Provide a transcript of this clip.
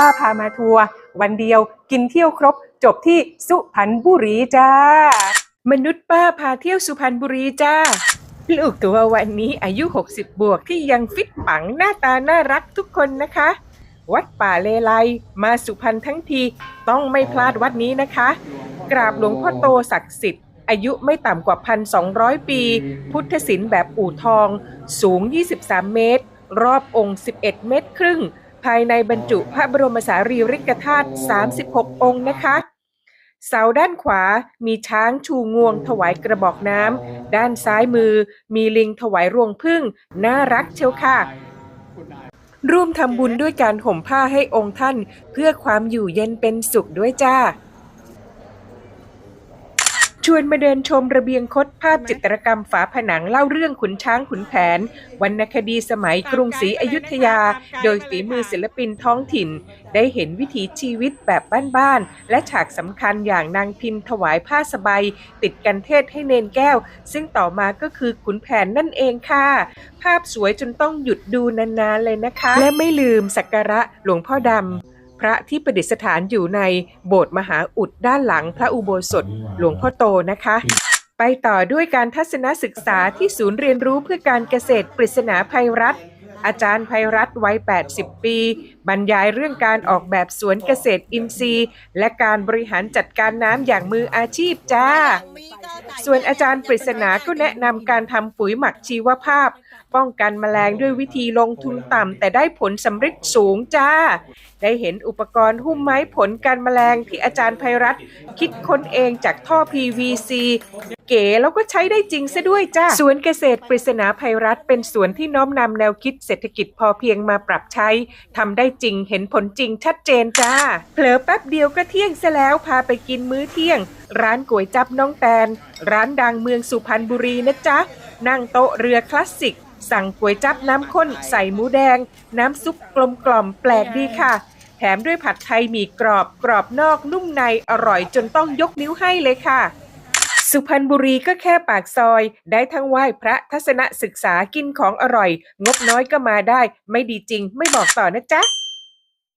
ป้าพามาทัวร์วันเดียวกินเที่ยวครบ จบที่สุพรรณบุรีจ้า มนุษย์ป้าพาเที่ยวสุพรรณบุรีจ้า ลูกตัววันนี้อายุ 60 บวกที่ยังฟิตปังหน้าตาน่ารักทุกคนนะคะ วัดป่าเลไลมาสุพรรณทั้งทีต้องไม่พลาดวัดนี้นะคะ กราบหลวงพ่อโตศักดิ์สิทธิ์อายุไม่ต่ำกว่า 1,200 ปี พุทธศิลป์แบบอู่ทอง สูง 23 เมตร รอบองค์ 11 เมตรครึ่ง ภายในบรรจุพระบรมสารีริกธาตุ 36 องค์นะคะ เสาด้านขวามีช้างชูงวงถวายกระบอกน้ำ ด้านซ้ายมือมีลิงถวายรวงพึ่ง น่ารักเชียวค่ะ ร่วมทำบุญด้วยการห่มผ้าให้องค์ท่าน เพื่อความอยู่เย็นเป็นสุขด้วยจ้า ชวนมาเดินชมระเบียงคดภาพจิตรกรรมฝาผนังเล่าเรื่องขุนช้างขุนแผนวรรณคดีสมัยกรุงศรีอยุธยา โดยฝีมือศิลปินท้องถิ่น ได้เห็นวิถีชีวิตแบบบ้านๆและฉากสำคัญอย่างนางพิมพ์ถวายผ้าสบายติดกันเทศให้เนนแก้ว ซึ่งต่อมาก็คือขุนแผนนั่นเองค่ะ ภาพสวยจนต้องหยุดดูนานๆเลยนะคะ และไม่ลืมสักการะหลวงพ่อดำ พระที่ประดิษฐานอยู่ในโบสถ์มหาอุดด้านหลังพระอุโบสถหลวงพ่อโตนะคะ ไปต่อด้วยการทัศนศึกษาที่ศูนย์เรียนรู้เพื่อการเกษตรปริศนาภัยรัฐอาจารย์ภัยรัฐวัย 80 ปี บรรยายเรื่องการออกแบบสวนเกษตรอินทรีย์ และการบริหารจัดการน้ำอย่างมืออาชีพจ้า ส่วนอาจารย์ปริศนาก็แนะนำการทำปุ๋ยหมักชีวภาพ ป้องกันแมลงด้วยวิธีลงทุนต่ำแต่ได้ผลสำเร็จสูงจ้า ได้เห็นอุปกรณ์หุ้มไม้ผลกันแมลงที่อาจารย์ภัยรัฐคิดค้นเองจากท่อ PVC เก๋แล้วก็ใช้ได้จริงซะด้วยจ้าสวนเกษตรปริศนาภัยรัฐเป็นสวนที่น้อมนำแนวคิดเศรษฐกิจพอเพียงมาปรับใช้ทำได้จริงเห็นผลจริงชัดเจนจ้า เผลอแป๊บเดียวก็เที่ยงซะแล้วพาไปกินมื้อเที่ยง ร้านก๋วยจับน้องแตน ร้านดังเมืองสุพรรณบุรีนะจ๊ะ นั่งโต๊ะเรือคลาสสิก สั่งก๋วยจับน้ำข้นใส่หมูแดง น้ำซุปกลมกล่อมแปลกดีค่ะ แถมด้วยผัดไทยหมี่กรอบกรอบนอกนุ่มในอร่อยจนต้องยกนิ้วให้เลยค่ะสุพรรณบุรีก็แค่ปากซอย ได้ทั้งไหว้พระทัศนศึกษากินของอร่อย งบน้อยก็มาได้ ไม่ดีจริงไม่บอกต่อนะจ๊ะ